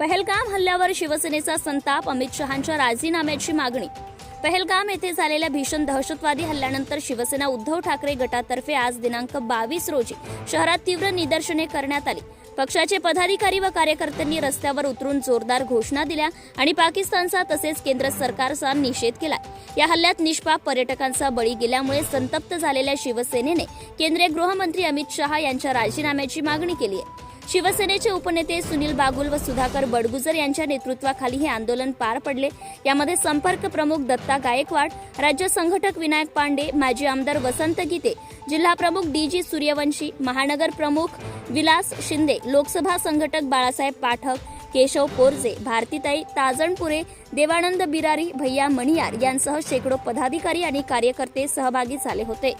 पहलगाम हल्ल्यावर शिवसेनेचा संताप अमित शहांच्या राजीनाम्याची मागणी. पहलगाम येथे झालेल्या भीषण दहशतवादी हल्ल्यानंतर शिवसेना उद्धव ठाकरे गटातर्फे आज दिनांक बावीस रोजी शहरात तीव्र निदर्शने करण्यात आली. पक्षाचे पदाधिकारी व कार्यकर्त्यांनी रस्त्यावर उतरून जोरदार घोषणा दिल्या आणि पाकिस्तानचा तसेच केंद्र सरकारचा निषेध केला. या हल्ल्यात निष्पाप पर्यटकांचा बळी गेल्यामुळे संतप्त झालेल्या शिवसेनेने केंद्रीय गृहमंत्री अमित शहा यांच्या राजीनाम्याची मागणी केली आहे. शिवसेनेचे उपनेते सुनील बागुल व सुधाकर बडगुजर यांच्या नेतृत्वाखाली हे आंदोलन पार पडले. यामध्ये संपर्क प्रमुख दत्ता गायकवाड राज्य संघटक विनायक पांडे माजी आमदार वसंत गीते जिल्हा प्रमुख डी जी सूर्यवंशी महानगर प्रमुख विलास शिंदे लोकसभा संघटक बाळासाहेब पाठक केशव कोरजे भारतीताई ताजणपुरे देवानंद बिरारी भैया मणियार यांसह शेकडो पदाधिकारी आणि कार्यकर्ते सहभागी झाले होते.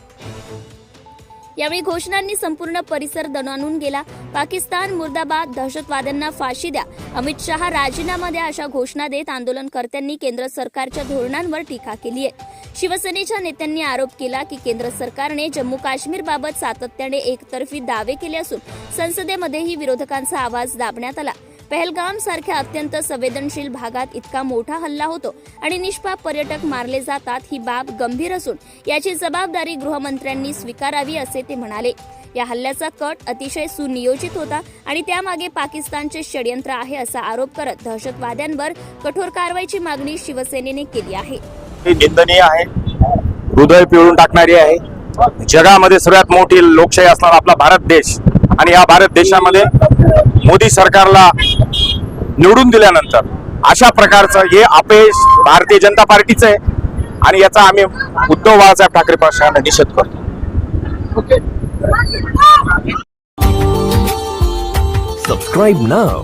यावेळी घोषणांनी संपूर्ण परिसर दणानून गेला. पाकिस्तान मुर्दाबाद दहशतवाद्यांना फाशी द्या. अमित शहा राजीनामा द्या अशा घोषणा देत आंदोलनकर्त्यांनी केंद्र सरकारच्या धोरणांवर टीका केली आहे. शिवसेनेच्या नेत्यांनी आरोप केला की केंद्र सरकारने जम्मू काश्मीरबाबत सातत्याने एकतर्फी दावे केले असून संसदेमध्येही विरोधकांचा आवाज दाबण्यात आला. पहलगाम सारख्या अत्यंत संवेदनशील भागात इतका मोठा हल्ला होतो आणि निष्पाप पर्यटक मारले जातात ही बाब गंभीर असून याची जबाबदारी गृहमंत्र्यांनी स्वीकारावी असे ते म्हणाले. या हल्ल्याचा कट अतिशय सुनियोजित होता आणि त्यामागे पाकिस्तानचे षडयंत्र आहे असा आरोप करत दहशतवाद्यांवर कठोर कारवाईची मागणी शिवसेनेने केली आहे. ही निंदनीय आहे. हृदय पिळून टाकणारी आहे. जगामध्ये सर्वात मोठी लोकशाही असणारा आपला भारत देश. आणि या भारत देशामध्ये मोदी सरकारला निवडून दिल्यानंतर अशा प्रकारचं हे अपयश भारतीय जनता पार्टीचं आहे आणि याचा आम्ही उद्धव बाळासाहेब ठाकरे पक्षाने निषेध करतो Subscribe now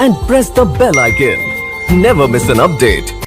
and press the bell icon. Never miss an update.